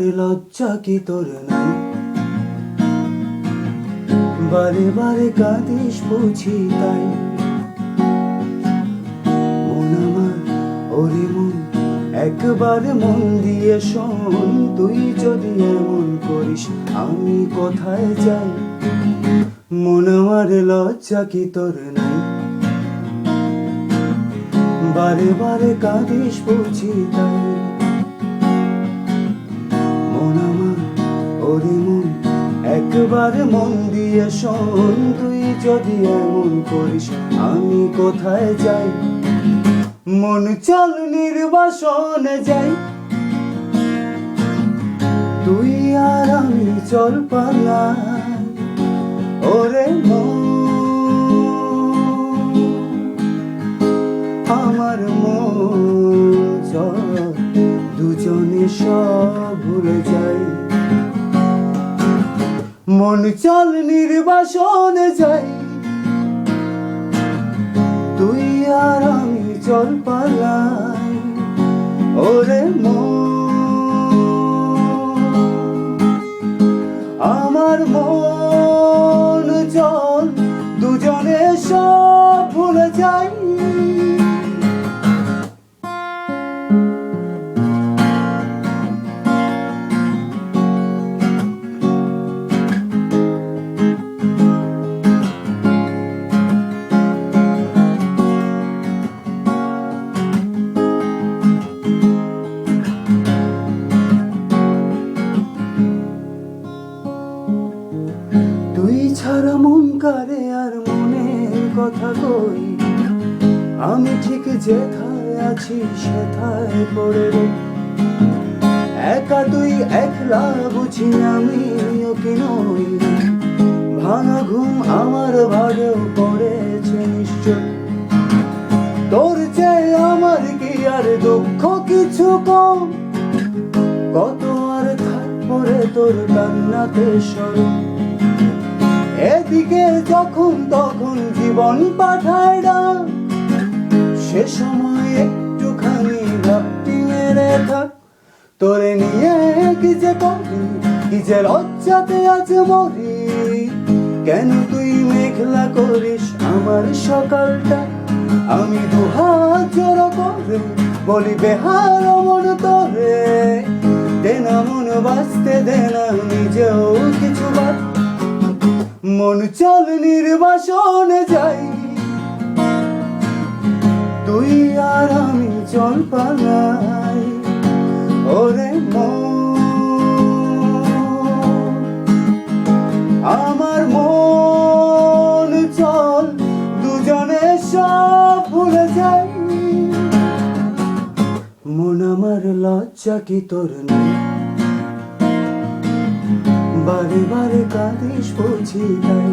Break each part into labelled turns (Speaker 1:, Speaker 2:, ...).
Speaker 1: লজ্জা কি তোর নাই? বারে বারে কাঁদিস বুঝি তাই। মন আমার, ওরে মন, একবার মন দিয়ে শোন, তুই যদি এমন করিস, আমি কোথায় যাই? মন আমার লজ্জা কি তোর নাই? বারে বারে কাঁদিস বুঝি তাই। মন আমার ওরে মন। একবার মন দিয়ে শোন তুই যদি এমন করিস, আমি কোথায় যাই? মন চল নির্বাসনে যাই। তুই আর আমি চল পালাই ওরে মন। আমার মন চল, দুজনে সব ভুলে যাই। মন চল নির্বাসনে যাই। তুই আর আমি চল পালাই। ওরে মন কথা কই? আমি ঠিক যেথায় আছি, সেথায় পড়ে রই। একা তুই একলা বুঝি আমি ওকে নই। ভাঙা ঘুম আমার ভাগেও পড়েছে নিশ্চয়। তোর চেয়ে আমার কি আর দুঃখ কিছু কম? কত আর থাকব রে তোর কান্নাতে সরম এদিকে যখন তখন জীবন পাঠায় ডাক সে সময় একটুখানি ভাবটি মেরে থাক। তোরে নিয়ে কি যে করি, কি যে লজ্জাতে আজ মরি। কেন তুই মেঘলা করিস আমার সকালটা? আমি দুহাত জড়ো করে বলি বেহার মন তোরে। দেনা মন বাঁচতে দেনা নিজেও কিছু বাদ মন চল নির্বাসনে যাই। তুই আর আমি চল পালাই। ওরে আমার মন চল দুজনে সব ভুলে যাই। মন আমার লজ্জা কি তোর নাই। বারে বারে কাঁদিস বুঝি তাই।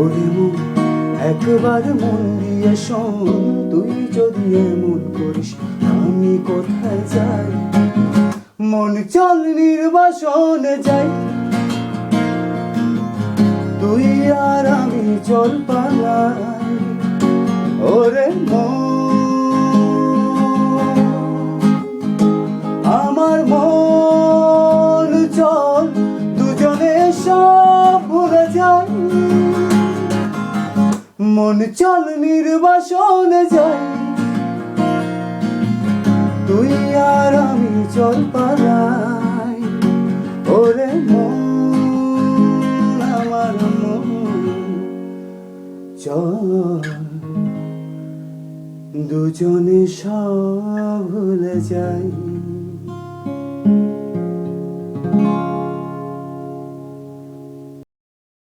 Speaker 1: ওরে মন, একবার মন দিয়ে শোন, তুই যদি এমন করিস, আমি কোথায় যাই? মন চল নির্বাসনে যাই। তুই আর আমি চল পালাই। ওরে মন মন চল নির্বাসনে যাই তুই আর আমি চল পালাই। ওরে মন, আমার মন, চল। দুজনে সব ভুলে যাই।